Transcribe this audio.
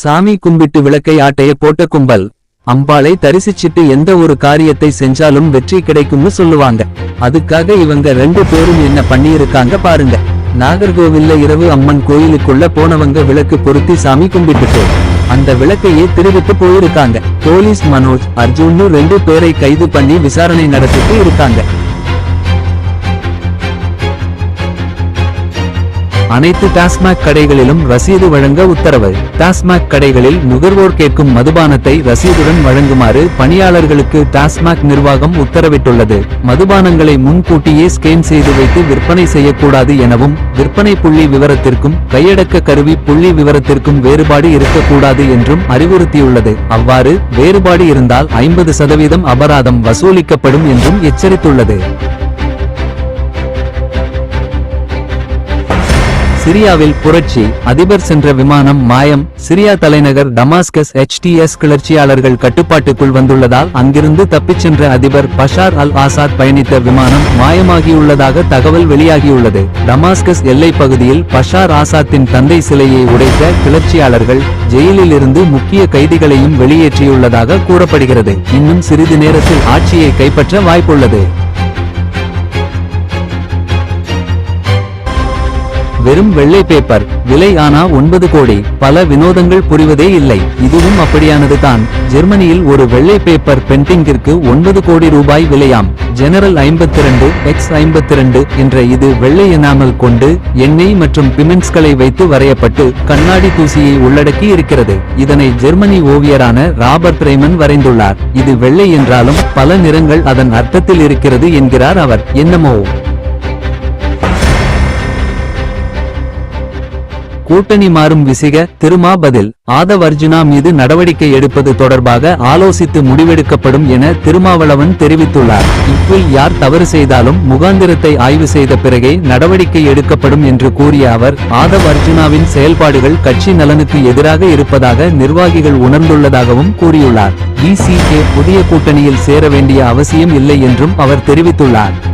சாமி கும்பிட்டு விளக்கை ஆட்டைய போட்ட கும்பல் அம்பாளை தரிசிச்சிட்டு எந்த ஒரு காரியத்தை செஞ்சாலும் வெற்றி கிடைக்கும்னு சொல்லுவாங்க. அதுக்காக இவங்க ரெண்டு பேரும் என்ன பண்ணியிருக்காங்க பாருங்க. நாகர்கோவில்ல இரவு அம்மன் கோயிலுக்குள்ள போனவங்க விளக்கு பொருத்தி சாமி கும்பிட்டுட்டு அந்த விளக்கையே திருவிட்டு போயிருக்காங்க. போலீஸ் மனோஜ் அர்ஜுன்னு ரெண்டு பேரை கைது பண்ணி விசாரணை நடத்திட்டு இருக்காங்க. அனைத்து டாஸ்மாக் கடைகளிலும் ரசீது வழங்க உத்தரவு. டாஸ்மாக் கடைகளில் நுகர்வோர் கேட்கும் மதுபானத்தை ரசீதுடன் வழங்குமாறு பணியாளர்களுக்கு டாஸ்மாக் நிர்வாகம் உத்தரவிட்டுள்ளது. மதுபானங்களை முன்கூட்டியே ஸ்கேன் செய்து வைத்து விற்பனை செய்யக்கூடாது எனவும் விற்பனை புள்ளி விவரத்திற்கும் கையடக்க கருவி புள்ளி விவரத்திற்கும் வேறுபாடு இருக்கக்கூடாது என்றும் அறிவுறுத்தியுள்ளது. அவ்வாறு வேறுபாடு இருந்தால் ஐம்பது சதவீதம் அபராதம் வசூலிக்கப்படும் என்றும் எச்சரித்துள்ளது. சிரியாவில் புரட்சி. அதிபர் சென்ற விமானம் மாயம். சிரியா தலைநகர் டமாஸ்கஸ் எச்டிஎஸ் கிளர்ச்சியாளர்கள் கட்டுப்பாட்டுக்குள் வந்துள்ளதால் அங்கிருந்து தப்பிச் சென்ற அதிபர் பஷார் அல் ஆசாத் பயணித்த விமானம் மாயமாகியுள்ளதாக தகவல் வெளியாகியுள்ளது. டமாஸ்கஸ் எல்லை பகுதியில் பஷார் ஆசாத்தின் தந்தை சிலையை உடைத்த கிளர்ச்சியாளர்கள் ஜெயிலில் இருந்து முக்கிய கைதிகளையும் வெளியேற்றியுள்ளதாக கூறப்படுகிறது. இன்னும் சிறிது நேரத்தில் ஆட்சியை கைப்பற்ற வாய்ப்புள்ளது. வெறும் வெள்ளை பேப்பர் விலை ஆனா ஒன்பது கோடி. பல வினோதங்கள் புரிவதே இல்லை. இதுவும் அப்படியானது தான். ஜெர்மனியில் ஒரு வெள்ளை பேப்பர் பெயிண்டிங்கிற்கு ஒன்பது கோடி ரூபாய் விலையாம். ஜெனரல் 52 எக்ஸ் 52 என்ற இது வெள்ளை எனாமல் கொண்டு எண்ணெய் மற்றும் பிமெண்ட்ஸ்களை வைத்து வரையப்பட்டு கண்ணாடி தூசியை உள்ளடக்கி இருக்கிறது. இதனை ஜெர்மனி ஓவியரான ராபர்ட் ரேமன் வரைந்துள்ளார். இது வெள்ளை என்றாலும் பல நிறங்கள் அதன் அர்த்தத்தில் இருக்கிறது என்கிறார் அவர். என்னமோ? கூட்டணி மாறும் விசிக திருமா பதில் ஆதவ் அர்ஜுனா மீது நடவடிக்கை எடுப்பது தொடர்பாக ஆலோசித்து முடிவெடுக்கப்படும் என திருமாவளவன் தெரிவித்துள்ளார். இப்பில் யார் தவறு செய்தாலும் முகாந்திரத்தை ஆய்வு செய்த பிறகே நடவடிக்கை எடுக்கப்படும் என்று கூறிய அவர் ஆதவ் அர்ஜுனாவின் செயல்பாடுகள் கட்சி நலனுக்கு எதிராக இருப்பதாக நிர்வாகிகள் உணர்ந்துள்ளதாகவும் கூறியுள்ளார். பிசிகே புதிய கூட்டணியில் சேர வேண்டிய அவசியம் இல்லை என்றும் அவர் தெரிவித்துள்ளார்.